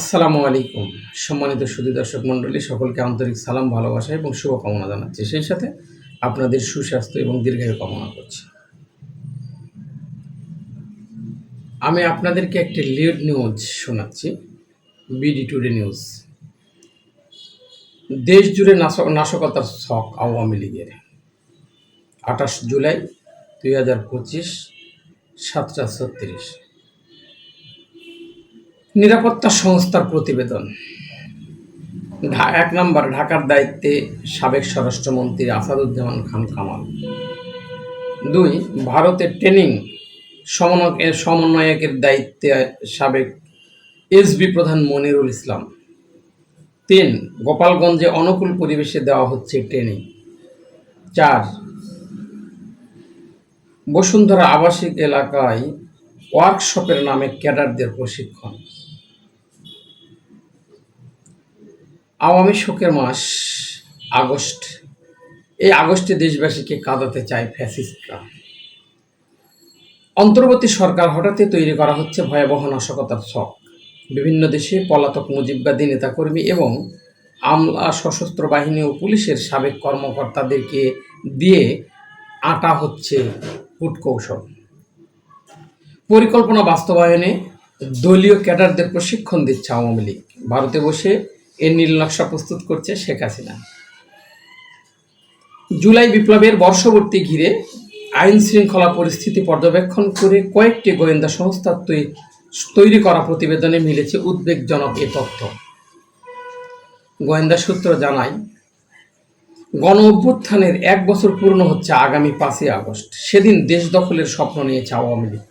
আসসালামু আলাইকুম। সম্মানিত সুদী দর্শক মণ্ডলী, সকলকে আন্তরিক সালাম, ভালোবাসা এবং শুভকামনা জানাচ্ছি। সেই সাথে আপনাদের সুস্বাস্থ্য এবং দীর্ঘায়ু কামনা করছি। আমি আপনাদেরকে একটি লিড নিউজ শোনাচ্ছি, বিডি টুডে নিউজ। দেশ জুড়ে নাশক, নাশকতার ছক আওয়ামী লীগের। আঠাশ জুলাই দুই হাজার পঁচিশ, সাতটা ছত্রিশ। নিরাপত্তা সংস্থার প্রতিবেদন। এক নম্বর, ঢাকার দায়িত্বে সাবেক স্বরাষ্ট্রমন্ত্রী আসাদুজ্জামান খান কামাল। দুই, ভারতের ট্রেনিং সমন্বয় সমন্বয়কের দায়িত্বে সাবেক এসবি প্রধান মনিরুল ইসলাম। তিন, গোপালগঞ্জে অনুকূল পরিবেশে দেওয়া হচ্ছে ট্রেনিং। চার, বসুন্ধরা আবাসিক এলাকায় ওয়ার্কশপের নামে ক্যাডারদের প্রশিক্ষণ। আওয়ামী শোকের মাস, আগস্ট। এই আগস্টে দেশবাসীকে কাঁদাতে চায় ফ্যাসিস্টরা। অন্তর্বর্তী সরকার হঠাৎই তৈরি করা হচ্ছে ভয়াবহ নাশকতার ছক। বিভিন্ন দেশে পলাতক মুজিববাদী নেতাকর্মী এবং আমলা, সশস্ত্র বাহিনী ও পুলিশের সাবেক কর্মকর্তাদেরকে দিয়ে আটা হচ্ছে কূটকৌশল পরিকল্পনা বাস্তবায়নে দলীয় ক্যাডারদের প্রশিক্ষণ দিচ্ছে আওয়ামী লীগ। ভারতে বসে এর নীল নকশা প্রস্তুত করছে শেখ হাসিনা। জুলাই বিপ্লবের বর্ষবর্তী ঘিরে আইন শৃঙ্খলা পরিস্থিতি পর্যবেক্ষণ করে কয়েকটি গোয়েন্দা সংস্থার তৈরি করা প্রতিবেদনে মিলেছে উদ্বেগজনক এ তথ্য। গোয়েন্দা সূত্র জানায়, গণ অভ্যুত্থানের এক বছর পূর্ণ হচ্ছে আগামী পাঁচই আগস্ট। সেদিন দেশ দখলের স্বপ্ন নিয়েছে আওয়ামী লীগ।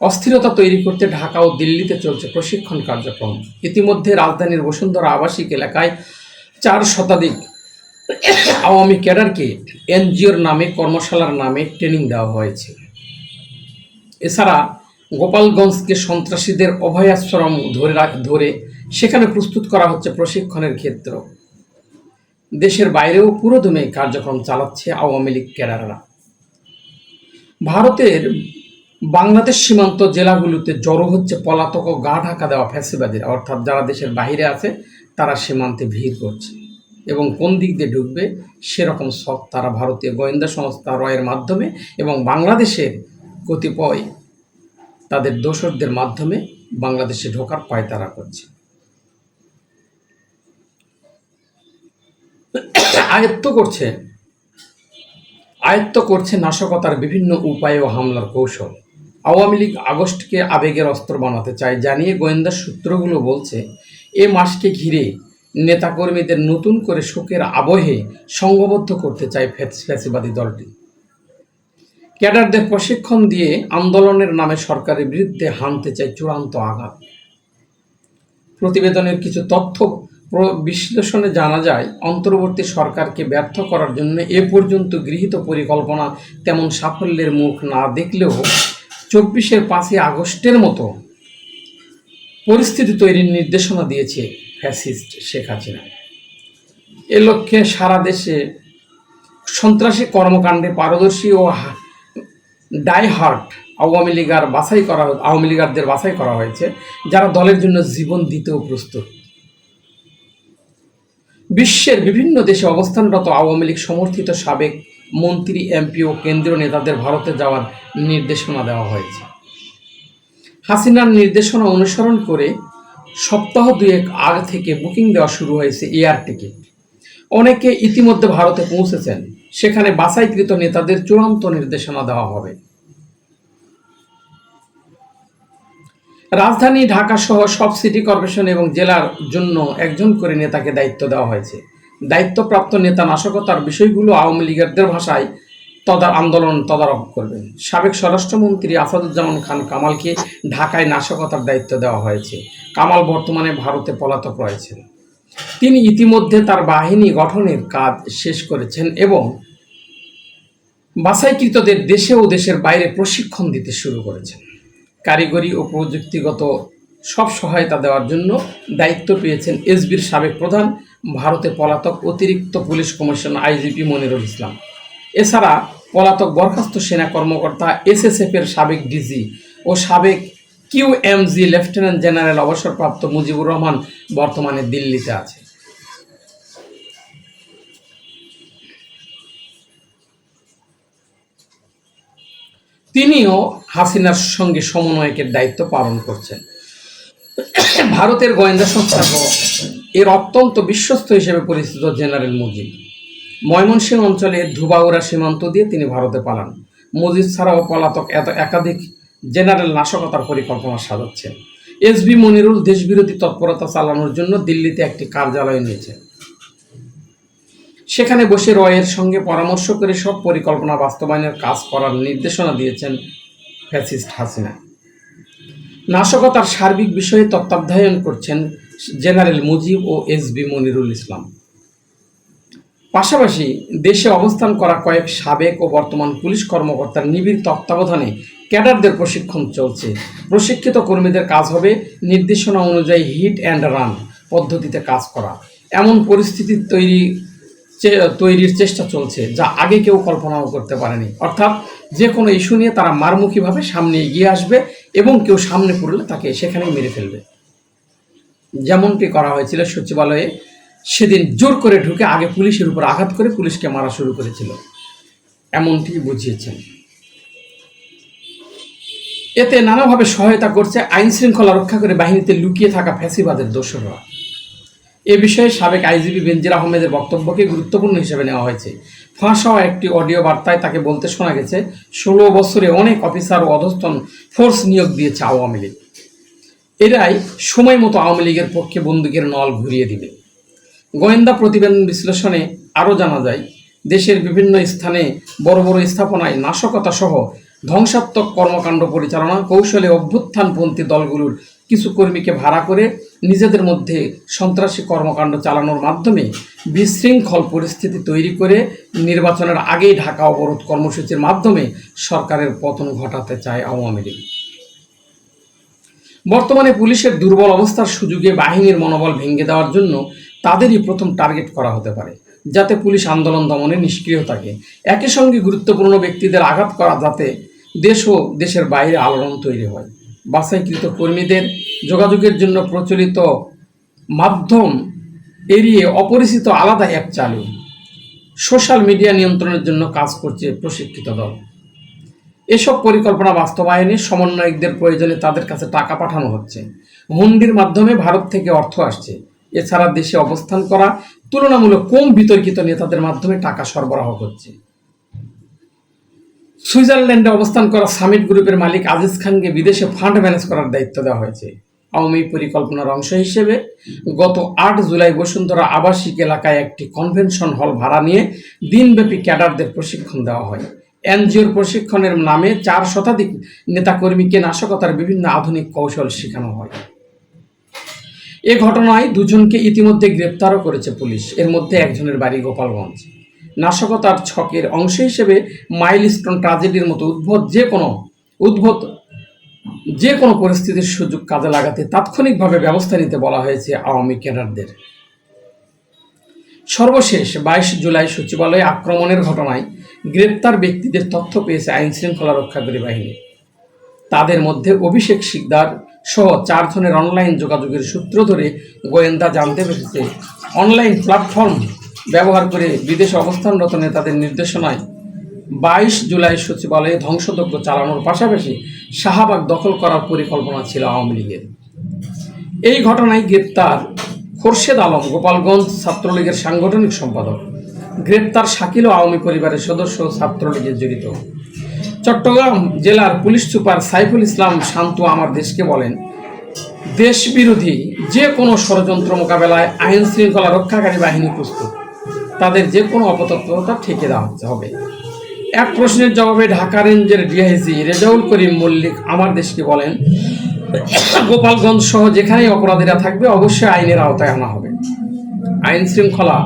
অস্থিরতা তৈরি করতে ঢাকা ও দিল্লিতে চলছে প্রশিক্ষণ কার্যক্রম। ইতিমধ্যে রাজধানীর বসুন্ধরা আবাসিক এলাকায় চার শতাধিক আওয়ামী ক্যাডারকে এনজিওর নামে, কর্মশালার নামে ট্রেনিং দেওয়া হয়েছে। এছাড়া গোপালগঞ্জকে সন্ত্রাসীদের অভয়াশ্রম ধরে ধরে সেখানে প্রস্তুত করা হচ্ছে প্রশিক্ষণের ক্ষেত্র। দেশের বাইরেও পুরোদমে কার্যক্রম চালাচ্ছে আওয়ামী লীগ ক্যাডাররা। ভারতের বাংলাদেশ সীমান্ত জেলাগুলোতে জড়ো হচ্ছে পলাতক ও গা ঢাকা দেওয়া ফ্যাসিবাদীরা। অর্থাৎ যারা দেশের বাইরে আছে, তারা সীমান্তে ভিড় করছে। এবং কোন দিক দিয়ে ঢুকবে, সেরকম সব তারা ভারতীয় গোয়েন্দা সংস্থা রয়ের মাধ্যমে এবং বাংলাদেশের কতিপয় তাদের দোসরদের মাধ্যমে বাংলাদেশে ঢোকার পায়তারা করছে। আয়ত্ত করছে আয়ত্ত করছে নাশকতার বিভিন্ন উপায় ও হামলার কৌশল। আওয়ামী লীগ আগস্টকে আবেগের অস্ত্র বানাতে চায় জানিয়ে গোয়েন্দা সূত্রগুলো বলছে, এ মাসকে ঘিরে নেতাকর্মীদের নতুন করে শোকের আবহে সংঘবদ্ধ করতে চায় ফ্যাস- ফ্যাসিবাদী দলটি। ক্যাডারদের প্রশিক্ষণ দিয়ে আন্দোলনের নামে সরকারের বিরুদ্ধে হানতে চায় চূড়ান্ত আঘাত। প্রতিবেদনের কিছু তথ্য বিশ্লেষণে জানা যায়, অন্তর্বর্তী সরকারকে ব্যর্থ করার জন্য এ পর্যন্ত গৃহীত পরিকল্পনা তেমন সাফল্যের মুখ না দেখলেও চব্বিশের পাঁচই আগস্টের মতো পরিস্থিতি তৈরির নির্দেশনা দিয়েছে ফ্যাসিস্ট শেখ হাসিনা। এ লক্ষ্যে সারা দেশে সন্ত্রাসী কর্মকাণ্ডে পারদর্শী ও ডাইহার্ট আওয়ামী লীগার বাছাই করা আওয়ামী লীগারদের বাছাই করা হয়েছে, যারা দলের জন্য জীবন দিতেও প্রস্তুত। বিশ্বের বিভিন্ন দেশে অবস্থানরত আওয়ামী লীগ সমর্থিত সাবেক মন্ত্রী, এমপি ও কেন্দ্রীয় নেতাদের ভারতে যাওয়ার নির্দেশনা দেওয়া হয়েছে। হাসিনার নির্দেশনা অনুসরণ করে সপ্তাহ দুয়েক আগ থেকে বুকিং দেওয়া শুরু হয়েছে এয়ার টিকিট। অনেকে ইতিমধ্যে ভারতে পৌঁছেছেন। সেখানে বাছাইকৃত নেতাদের চূড়ান্ত নির্দেশনা দেওয়া হবে। রাজধানী ঢাকা সহ সব সিটি কর্পোরেশন এবং জেলার জন্য একজন করে নেতাকে দায়িত্ব দেওয়া হয়েছে। দায়িত্বপ্রাপ্ত নেতা নাশকতার বিষয়গুলো আওয়ামী লীগেরদের ভাষায় তদার আন্দোলন তদারক করবেন। সাবেক স্বরাষ্ট্রমন্ত্রী আসাদুজ্জামান খান কামালকে ঢাকায় নাশকতার দায়িত্ব দেওয়া হয়েছে। কামাল বর্তমানে ভারতে পলাতক রয়েছেন। তিনি ইতিমধ্যে তার বাহিনী গঠনের কাজ শেষ করেছেন এবং বাছাইকৃতদের দেশে ও দেশের বাইরে প্রশিক্ষণ দিতে শুরু করেছেন। কারিগরি ও প্রযুক্তিগত সব সহায়তা দেওয়ার জন্য দায়িত্ব পেয়েছেন এসবির সাবেক প্রধান ভারতে পলাতক অতিরিক্ত police commission IGP Monirul Islam. এছাড়া পলাতক বরখাস্ত সেনা কর্মকর্তা এসএসএফ এর সাবেক ডিজি ও সাবেক Q M G lieutenant general অবসরপ্রাপ্ত মুজিবুর রহমান বর্তমানে দিল্লিতে আছে। তিনিও হাসিনার সঙ্গে সমন্বয়কের দায়িত্ব পালন করছেন। ভারতের গোয়েন্দা সংস্থা এর অত্যন্ত বিশ্বস্ত হিসেবে পরিচিত জেনারেল মুজিব। ময়মনসিংহ অঞ্চলে ধুবাউরা সীমান্ত দিয়ে তিনি ভারতে পালান। মুজিব ছাড়াও পলাতক এত একাধিক জেনারেল নাশকতার পরিকল্পনা সাজাচ্ছেন। এসবি মনিরুল দেশবিরোধী তৎপরতা চালানোর জন্য দিল্লিতে একটি কার্যালয় নিয়েছেন সেখানে বসে রয়ের সঙ্গে পরামর্শ করে সব পরিকল্পনা বাস্তবায়নের কাজ করার নির্দেশনা দিয়েছেন ফ্যাসিস্ট হাসিনা। নাশকতার সার্বিক বিষয়ে তত্ত্বাবধায়ন করছেন জেনারেল মুজিব ও এস বি মনিরুল ইসলাম। পাশাপাশি দেশে অবস্থান করা কয়েক সাবেক ও বর্তমান পুলিশ কর্মকর্তার নিবিড় তত্ত্বাবধানে ক্যাডারদের প্রশিক্ষণ চলছে। প্রশিক্ষিত কর্মীদের কাজ হবে নির্দেশনা অনুযায়ী হিট অ্যান্ড রান পদ্ধতিতে কাজ করা। এমন পরিস্থিতি তৈরি তৈরির চেষ্টা চলছে, যা আগে কেউ কল্পনাও করতে পারেনি। অর্থাৎ যে কোনো ইস্যু নিয়ে তারা মারমুখীভাবে সামনে এগিয়ে আসবে এবং কেউ সামনে পড়লে তাকে সেখানেই মেরে ফেলবে। যেমনটি করা হয়েছিল সচিবালয়ে, সেদিন জোর করে ঢুকে আগে পুলিশের উপর আঘাত করে পুলিশকে মারা শুরু করেছিল। এমনটি বুঝিয়েছেন। এতে নানাভাবে সহায়তা করছে আইন শৃঙ্খলা রক্ষা করে বাহিনীতে লুকিয়ে থাকা ফ্যাসিবাদের দোসররা এ বিষয়ে সাবেক আইজিবি বেনজির আহমেদের বক্তব্যকে গুরুত্বপূর্ণ হিসেবে নেওয়া হয়েছে। ফাঁস হওয়া একটি অডিও বার্তায় তাকে বলতে শোনা গেছে, ষোলো বছরে অনেক অফিসার ও অধস্তন ফোর্স নিয়োগ দিয়েছে আওয়ামী লীগ। এরাই সময় মতো আওয়ামী লীগের পক্ষে বন্দুকের নল ঘুরিয়ে দিবে। গোয়েন্দা প্রতিবেদন বিশ্লেষণে আরও জানা যায়, দেশের বিভিন্ন স্থানে বড় বড় স্থাপনায় নাশকতা সহ ধ্বংসাত্মক কর্মকাণ্ড পরিচালনা, কৌশলে অভ্যুত্থানপন্থী দলগুলোর কিছু কর্মীকে ভাড়া করে নিজেদের মধ্যে সন্ত্রাসী কর্মকাণ্ড চালানোর মাধ্যমে বিশৃঙ্খল পরিস্থিতি তৈরি করে নির্বাচনের আগেই ঢাকা অবরোধ কর্মসূচির মাধ্যমে সরকারের পতন ঘটাতে চায় আওয়ামী লীগ। বর্তমানে পুলিশের দুর্বল অবস্থার সুযোগে বাহিনীর মনোবল ভেঙে দেওয়ার জন্য তাদেরই প্রথম টার্গেট করা হতে পারে, যাতে পুলিশ আন্দোলন দমনে নিষ্ক্রিয় থাকে। একই সঙ্গে গুরুত্বপূর্ণ ব্যক্তিদের আঘাত করা যাতে দেশ ও দেশের বাইরে আলোড়ন তৈরি হয়। বাছাইকৃত কর্মীদের যোগাযোগের জন্য প্রচলিত মাধ্যম এড়িয়ে অপরিচিত আলাদা অ্যাপ চালু। সোশ্যাল মিডিয়া নিয়ন্ত্রণের জন্য কাজ করছে প্রশিক্ষিত দল। এসব পরিকল্পনা বাস্তবায়নে সমন্বয়কদের প্রয়োজনে তাদের কাছে টাকা পাঠানো হচ্ছে। হুন্ডির মাধ্যমে ভারত থেকে অর্থ আসছে। এছাড়া দেশে অবস্থান করা তুলনামূলক কম বিতর্কিত নেতাদের মাধ্যমে টাকা সরবরাহ করছে সুইজারল্যান্ডে অবস্থান করা সামিট গ্রুপের মালিক আজিজ খানকে বিদেশে ফান্ড ম্যানেজ করার দায়িত্ব দেওয়া হয়েছে। আওয়ামী পরিকল্পনার অংশ হিসেবে গত আট জুলাই বসুন্ধরা আবাসিক এলাকায় একটি কনভেনশন হল ভাড়া নিয়ে দিনব্যাপী ক্যাডারদের প্রশিক্ষণ দেওয়া হয়। এনজিওর প্রশিক্ষণের নামে চার শতাধিক নেতাকর্মীকে নাশকতার বিভিন্ন আধুনিক কৌশল শেখানো হয়। এ ঘটনায় দুজনকে ইতিমধ্যে গ্রেপ্তারও করেছে পুলিশ। এর মধ্যে একজনের বাড়ি গোপালগঞ্জ। নাশকতার ছকের অংশ হিসেবে মাইলস্টোন ট্রাজেডির মতো উদ্ভট যে কোনো উদ্ভট যে কোনো পরিস্থিতির সুযোগ কাজে লাগাতে তাৎক্ষণিকভাবে ব্যবস্থা নিতে বলা হয়েছে আওয়ামী ক্যাডারদের। সর্বশেষ বাইশ জুলাই সচিবালয়ে আক্রমণের ঘটনায় গ্রেপ্তার ব্যক্তিদের তথ্য পেয়েছে আইন শৃঙ্খলা রক্ষাকারী বাহিনী। তাদের মধ্যে অভিষেক শিকদার সহ চারজনের অনলাইন যোগাযোগের সূত্র ধরে গোয়েন্দা জানতে পেরেছে, অনলাইন প্ল্যাটফর্ম ব্যবহার করে বিদেশে অবস্থানরত নেতাদের নির্দেশনায় বাইশ জুলাই সচিবালয়ে ধ্বংসযজ্ঞ চালানোর পাশাপাশি শাহবাগ দখল করার পরিকল্পনা ছিল আওয়ামী লীগের। এই ঘটনায় গ্রেপ্তার খোরশেদ আলম গোপালগঞ্জ ছাত্রলীগের সাংগঠনিক সম্পাদক। গ্রেপ্তার শাকিল আওয়ামী পরিবারের সদস্য ছাত্রলীগে জড়িত। চট্টগ্রাম জেলার পুলিশ সুপার সাইফুল ইসলাম শান্তু আমার দেশকে বলেন দেশ বিরোধী যে কোনো ষড়যন্ত্র মোকাবেলায় আইন শৃঙ্খলা রক্ষাকারী বাহিনী প্রস্তুত। তাদের যে কোনো অপতৎপরতা ঠেকে দেওয়া হবে। এক প্রশ্নের জবাবে ঢাকা রেঞ্জের ডিআইজি রেজাউল করিম মল্লিক আমার দেশকে বলেন, গোপালগঞ্জ সহ যেখানেই অপরাধীরা থাকবে, অবশ্যই আইনের আওতায় আনা হবে। আইন শৃঙ্খলা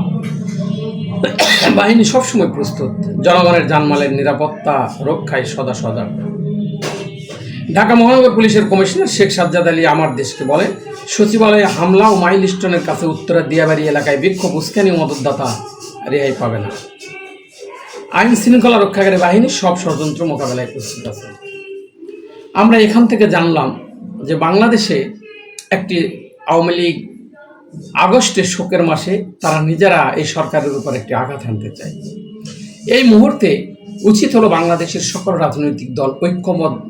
বাহিনী সবসময় প্রস্তুত। জনগণের জানমালের নিরাপত্তা রক্ষায় সদা সদা ঢাকা মহানগর পুলিশের কমিশনার শেখ সাজ্জাদ আলী আমার দেশকে বলে সচিবালয়ে হামলা ও মাইলস্টোনের কাছে উত্তরা দিয়াবাড়ি এলাকায় বিক্ষোভ, উস্কানি মদতদাতা রেহাই পাবে না। আইন শৃঙ্খলা রক্ষাকারী বাহিনী সব ষড়যন্ত্র মোকাবেলায় প্রস্তুত আছে। আমরা এখান থেকে জানলাম যে বাংলাদেশে একটি আওয়ামী লীগ আগস্টের শোকের মাসে তারা নিজেরা এই সরকারের উপর একটি আঘাত হানতে চায়। এই মুহূর্তে উচিত হলো বাংলাদেশের সকল রাজনৈতিক দল ঐক্যবদ্ধ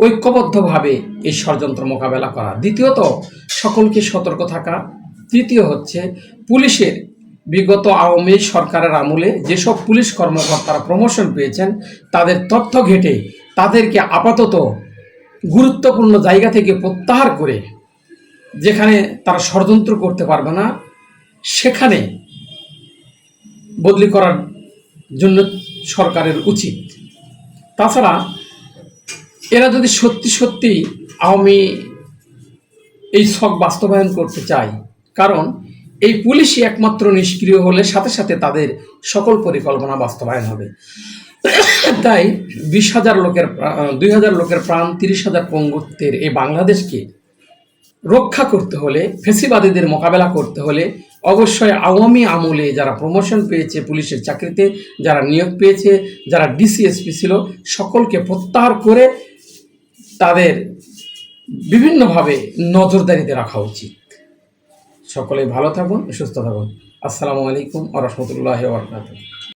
ঐক্যবদ্ধভাবে এই ষড়যন্ত্র মোকাবেলা করা। দ্বিতীয়ত, সকলকে সতর্ক থাকা। তৃতীয় হচ্ছে, পুলিশের বিগত আওয়ামী সরকারের আমলে যেসব পুলিশ কর্মকর্তারা প্রমোশন পেয়েছেন, তাদের তথ্য ঘেটে তাদেরকে আপাতত গুরুত্বপূর্ণ জায়গা থেকে প্রত্যাহার করে যেখানে তারা ষড়যন্ত্র করতে পারবে না, সেখানে বদলি করার জন্য সরকারের উচিত। তাছাড়া এরা যদি সত্যি সত্যি আওয়ামী এই শখ বাস্তবায়ন করতে চায়, কারণ এই পুলিশই একমাত্র নিষ্ক্রিয় হলে সাথে সাথে তাদের সকল পরিকল্পনা বাস্তবায়ন হবে। তাই বিশ হাজার লোকের দুই হাজার লোকের প্রাণ, তিরিশ হাজার পঙ্গুত্বের এই বাংলাদেশকে রক্ষা করতে হলে, ফেসিবাদীদের মোকাবেলা করতে হলে অবশ্যই আওয়ামী আমলে যারা প্রমোশন পেয়েছে পুলিশের চাকরিতে, যারা নিয়োগ পেয়েছে, যারা ডিসিএসপি ছিল, সকলকে প্রত্যাহার করে তাদের বিভিন্নভাবে নজরদারিতে রাখা উচিত। সকলে ভালো থাকুন, সুস্থ থাকুন। আসসালামু আলাইকুম আ রহমতুল্লাহ